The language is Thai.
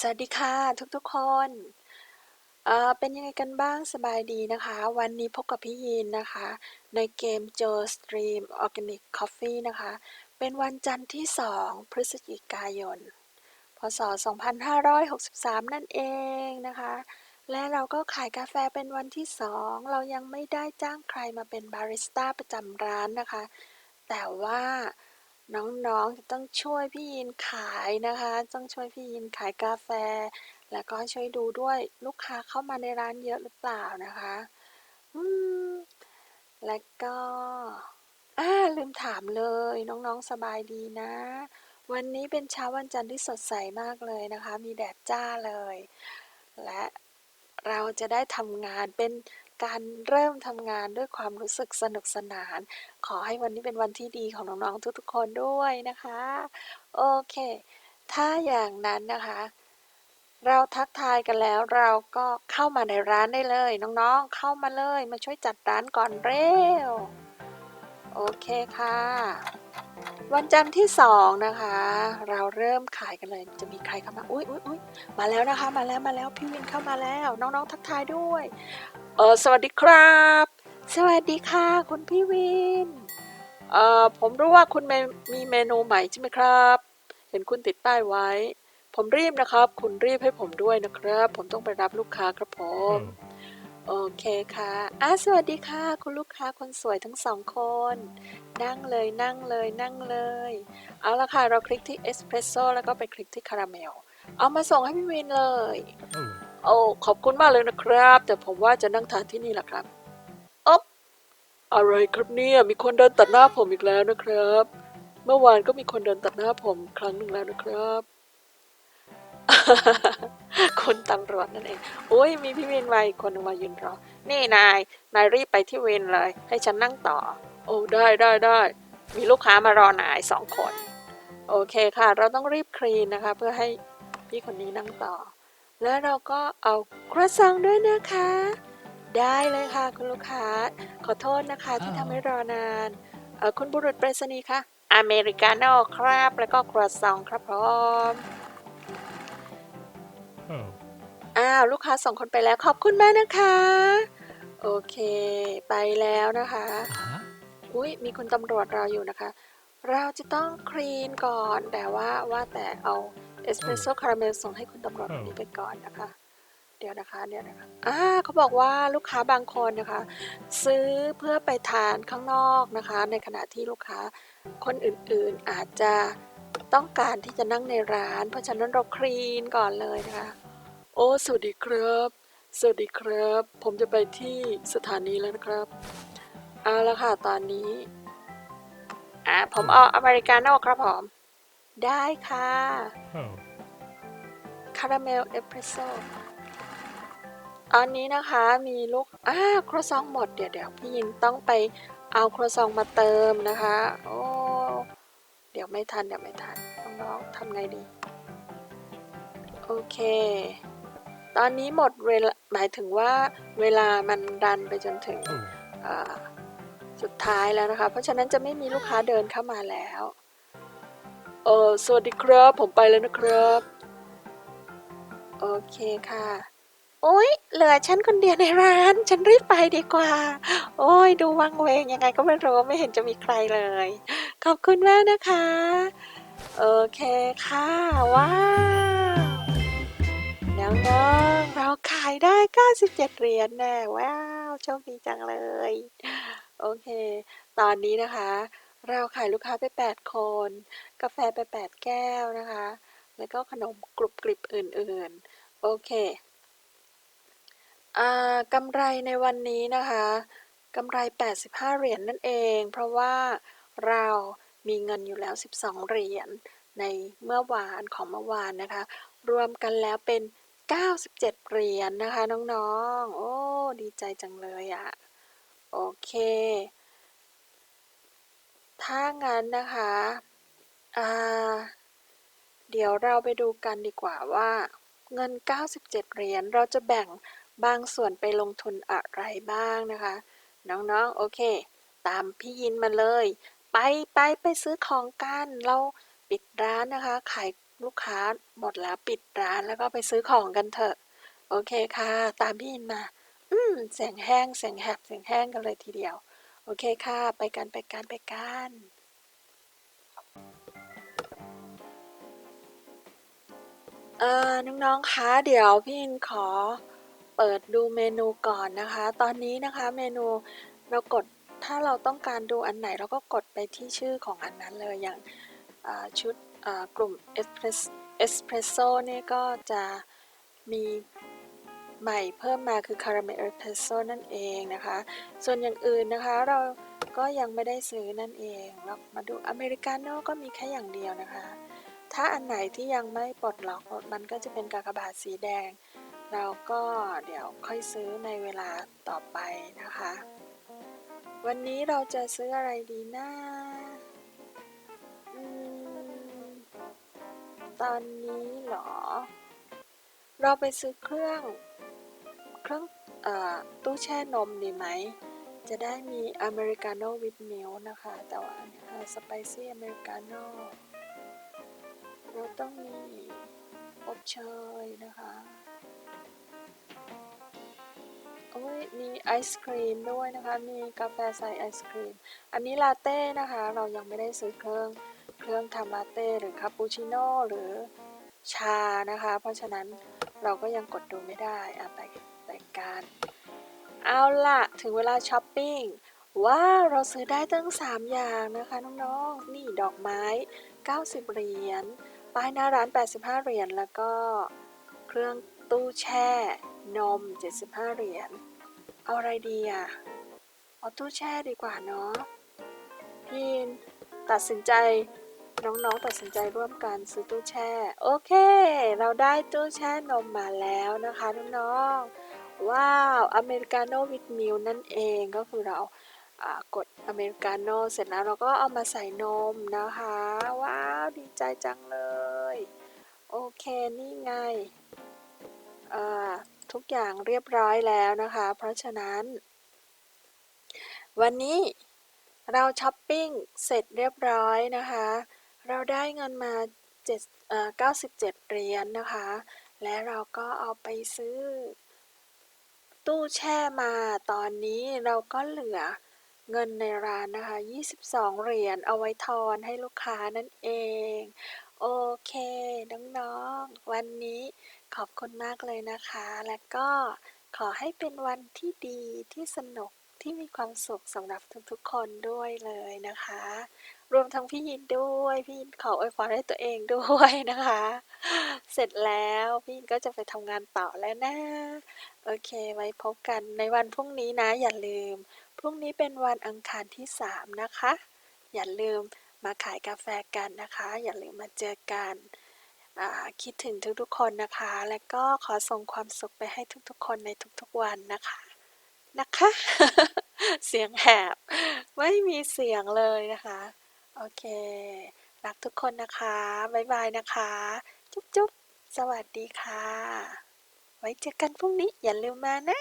สวัสดีค่ะทุกๆคนเอ่อเป็นยังไงกันบ้างสบายดีนะคะ วันนี้พบกับพี่ยีนนะคะ ในเกม Joe Stream Organic Coffee นะคะ เป็นวันจันทร์ที่ 2 พฤศจิกายน พศ 2563 นั่นเองนะคะ และเราก็ขายกาแฟเป็นวันที่ 2 เรายังไม่ได้จ้างใครมาเป็นบาริสต้าประจำร้านนะคะ แต่ว่า น้อง ๆ จะต้องช่วยพี่ยินขายนะคะ ต้องช่วยพี่ยินขายกาแฟ แล้วก็ช่วยดูด้วยลูกค้าเข้ามาในร้านเยอะหรือเปล่านะคะอืมแล้วก็อ่าลืมถามเลยน้องๆสบายดีนะ วันนี้เป็นเช้าวันจันทร์ที่สดใสมากเลยนะคะ มีแดดจ้าเลย และเราจะได้ทำงานเป็น การเริ่มทำงานด้วยความรู้สึกสนุกสนาน ขอให้วันนี้เป็นวันที่ดีของน้องๆทุกๆคนด้วยนะคะ โอเค ถ้าอย่างนั้นนะคะ เราทักทายกันแล้วเราก็เข้ามาในร้านได้เลย น้องๆเข้ามาเลยมาช่วยจัดร้านก่อนเร็ว โอเคค่ะ วันจันทร์ที่สองนะคะ เราเริ่มขายกันเลยจะมีใครเข้ามาอุ้ยอุ้ยอุ้ยมาแล้วนะคะ มาแล้วมาแล้วพี่วินเข้ามาแล้ว น้องๆทักทายด้วย เออสวัสดีครับ สวัสดีค่ะ คุณพี่วิน เอ่อผมรู้ว่าคุณเมมีเมนูใหม่ใช่ไหมครับ เห็นคุณติดป้ายไว้ ผมรีบนะครับ คุณรีบให้ผมด้วยนะครับ ผมต้องไปรับลูกค้าครับผม โอเคค่ะอะสวัสดีค่ะ คุณลูกค้าคนสวยทั้งสองคน นั่งเลยนั่งเลยนั่งเลย เอาละค่ะ เราคลิกที่เอสเพรสโซ่แล้วก็ไปคลิกที่คาราเมล เอามาส่งให้พี่วินเลย โอ้ขอบคุณมากเลยนะครับ แต่ผมว่าจะนั่งทานที่นี่แหละครับอ๊บอะไรครับเนี่ยมีคนเดินตัดหน้าผมอีกแล้วนะครับ เมื่อวานก็มีคนเดินตัดหน้าผมครั้งหนึ่งแล้วนะครับคุณตำรวจนั่นเองโอ้ยมีพี่วินมาอีกคนนึงมายืนรอ นี่นาย นายรีบไปที่เวนเลย ให้ฉันนั่งต่อ โอ้ได้ได้ได้มีลูกค้ามารอนายสองคน โอเคค่ะ เราต้องรีบคลีนนะคะ เพื่อให้พี่คนนี้นั่งต่อ แล้วเราก็เอาครัวซองด้วยนะคะ ได้เลยค่ะคุณลูกค้า ขอโทษนะคะที่ทำให้รอนานเอ่อคุณบุรุษไปรษณีย์คะอเมริกาโน่ครับ แล้วก็ครัวซองครับพร้อม Oh. อ้าวลูกค้าสองคนไปแล้วขอบคุณมากนะคะ โอเค ไปแล้วนะคะ Uh-huh. อุ้ยมีคุณตำรวจรออยู่นะคะ เราจะต้องคลีนก่อนแต่ว่าว่าแต่เอา เอสเปรสโซ่คาราเมลส่งให้คุณตำรวจคนนี้ไปก่อนนะคะ เดี๋ยวนะคะเดี๋ยวนะคะอ่าเขาบอกว่าลูกค้าบางคนนะคะ ซื้อเพื่อไปทานข้างนอกนะคะ ในขณะที่ลูกค้าคนอื่นๆอาจจะต้องการที่จะนั่งในร้าน เพราะฉะนั้นเราคลีนก่อนเลยนะคะ โอ้สวัสดีครับ สวัสดีครับ ผมจะไปที่สถานีแล้วนะครับเอาละค่ะตอนนี้อ่าผมเอาอเมริกาโน่ครับผม ได้ค่ะ Oh. คาราเมลเอสเปรสโซ่ตอนนี้นะคะมีลูกอ่าครัวซองหมดเดี๋ยวเดี๋ยวพี่ยินต้องไปเอาครัวซองมาเติมนะคะ โอ้เดี๋ยวไม่ทันเดี๋ยวไม่ทันน้องๆทำไงดี โอเค ตอนนี้หมดเวลาหมายถึงว่าเวลามันดันไปจนถึง Oh. อ่าสุดท้ายแล้วนะคะ เพราะฉะนั้นจะไม่มีลูกค้าเดินเข้ามาแล้ว เออสวัสดีครับ ผมไปแล้วนะครับ โอเคค่ะ โอ้ยเหลือฉันคนเดียวในร้าน ฉันรีบไปดีกว่า โอ้ยดูวังเวงยังไงก็ไม่รู้ไม่เห็นจะมีใครเลย ขอบคุณมากนะคะ โอเคค่ะ ว้าวน้องๆเราขายได้ 97 เหรียญแน่ว้าวโชคดีจังเลย โอเค ตอนนี้นะคะ เราขายลูกค้าไป 8 คน กาแฟไป 8 แก้วนะคะ แล้วก็ขนมกรุบกริบอื่นๆ โอเคอ่ากำไรในวันนี้นะคะกำไร 85 เหรียญนนั่นเอง เพราะว่าเรามีเงินอยู่แล้ว 12 เหรียญในเมื่อวานของเมื่อวานนะคะ รวมกันแล้วเป็น 97 เหรียญนะคะน้องๆ โอ้ ดีใจจังเลยอะ โอเค ถ้างั้นนะคะ อ่า เดี๋ยวเราไปดูกันดีกว่าว่า เงิน 97 เหรียญเราจะแบ่งบางส่วนไปลงทุนอะไรบ้างนะคะ น้องๆ โอเค ตามพี่ยินมาเลย ไปไปไปซื้อของกัน เราปิดร้านนะคะ ขายลูกค้าหมดแล้วปิดร้านแล้วก็ไปซื้อของกันเถอะ โอเคค่ะ ตามพี่อินมา อืมเสียงแห้งเสียงแหบเสียงแห้งกันเลยทีเดียว โอเคค่ะ ไปกันไปกันไปกันเอ่อน้องๆคะเดี๋ยวพี่อินขอเปิดดูเมนูก่อนนะคะ ตอนนี้นะคะเมนูเรากดถ้าเราต้องการดูอันไหนเราก็กดไปที่ชื่อของอันนั้นเลยอย่างชุดกลุ่มเอสเพรสเอสเพรสโซ่เนี่ยก็จะมี ใหม่เพิ่มมาคือคาราเมลเอสเพรสโซ่นั่นเองนะคะ ส่วนอย่างอื่นนะคะเราก็ยังไม่ได้ซื้อนั่นเองเรามาดูอเมริกาโน่ก็มีแค่อย่างเดียวนะคะ ถ้าอันไหนที่ยังไม่ปลดล็อกมันก็จะเป็นกากบาทสีแดง เราก็เดี๋ยวค่อยซื้อในเวลาต่อไปนะคะ วันนี้เราจะซื้ออะไรดีนะอตอนนี้เหรอ เราไปซื้อเครื่องเครื่องอตู้แช่นมดีไหม จะได้มีอเมริกาโน่วิตมิลนะคะ แต่ว่าสไปซี่อเมริกาโน่เราต้องมีอบเชยนะคะโอ้ยมีไอศครีมด้วยนะคะ มีกาแฟใส่ไอศครีม อันนี้ลาเต้นะคะ เรายังไม่ได้ซื้อเครื่องเครื่องทำลาเต้หรือคาปูชิโน่หรือชานะคะ เพราะฉะนั้น เราก็ยังกดดูไม่ได้อะไปไปกันเอาล่ะ ถึงเวลาช้อปปิ้ง ว้าว เราซื้อได้ตั้ง 3 อย่างนะคะน้องๆ นี่ดอกไม้ 90 เหรียญ ป้ายหน้าร้าน 85 เหรียญ แล้วก็เครื่องตู้แช่ นม 75 เหรียญ เอาอะไรดีอะ เอาตู้แช่ดีกว่าเนาะ พี่ตัดสินใจน้องๆ ตัดสินใจร่วมกันซื้อตู้แช่ โอเค เราได้ตู้แช่นมมาแล้วนะคะน้องๆ ว้าวอเมริกาโน่วิตมิลนั่นเองก็คือเรากดอเมริกาโน่เสร็จแล้วเราก็เอามาใส่นมนะคะ ว้าวดีใจจังเลย โอเคนี่ไงทุกอย่างเรียบร้อยแล้วนะคะ เพราะฉะนั้น วันนี้เราช้อปปิ้งเสร็จเรียบร้อยนะคะ เราได้เงินมา 7เอ่อ97 เหรียญนนะคะ และเราก็เอาไปซื้อ ตู้แช่มาตอนนี้เราก็เหลือเงินในร้านนะคะ 22 เหรียญเอาไว้ทอนให้ลูกค้านั่นเอง โอเค น้องๆ วันนี้ขอบคุณมากเลยนะคะ และก็ขอให้เป็นวันที่ดีที่สนุก ที่มีความสุขสำหรับทุกๆคนด้วยเลยนะคะ รวมทั้งพี่ยินด้วย พี่ยินขออวยพรให้ตัวเองด้วยนะคะ เสร็จแล้วพี่ยินก็จะไปทำงานต่อแล้วนะ โอเค ไว้พบกันในวันพรุ่งนี้นะ อย่าลืม พรุ่งนี้เป็นวันอังคารที่3นะคะ อย่าลืมมาขายกาแฟกันนะคะ อย่าลืมมาเจอกันคิดถึงทุกๆคนนะคะ และก็ขอส่งความสุขไปให้ทุกๆคนในทุกๆวันนะคะ นะคะ เสียงแหบ ไม่มีเสียงเลยนะคะ โอเค รักทุกคนนะคะ บ๊ายบายนะคะ จุ๊บจุ๊บสวัสดีค่ะ ไว้เจอกันพรุ่งนี้อย่าลืมมานะ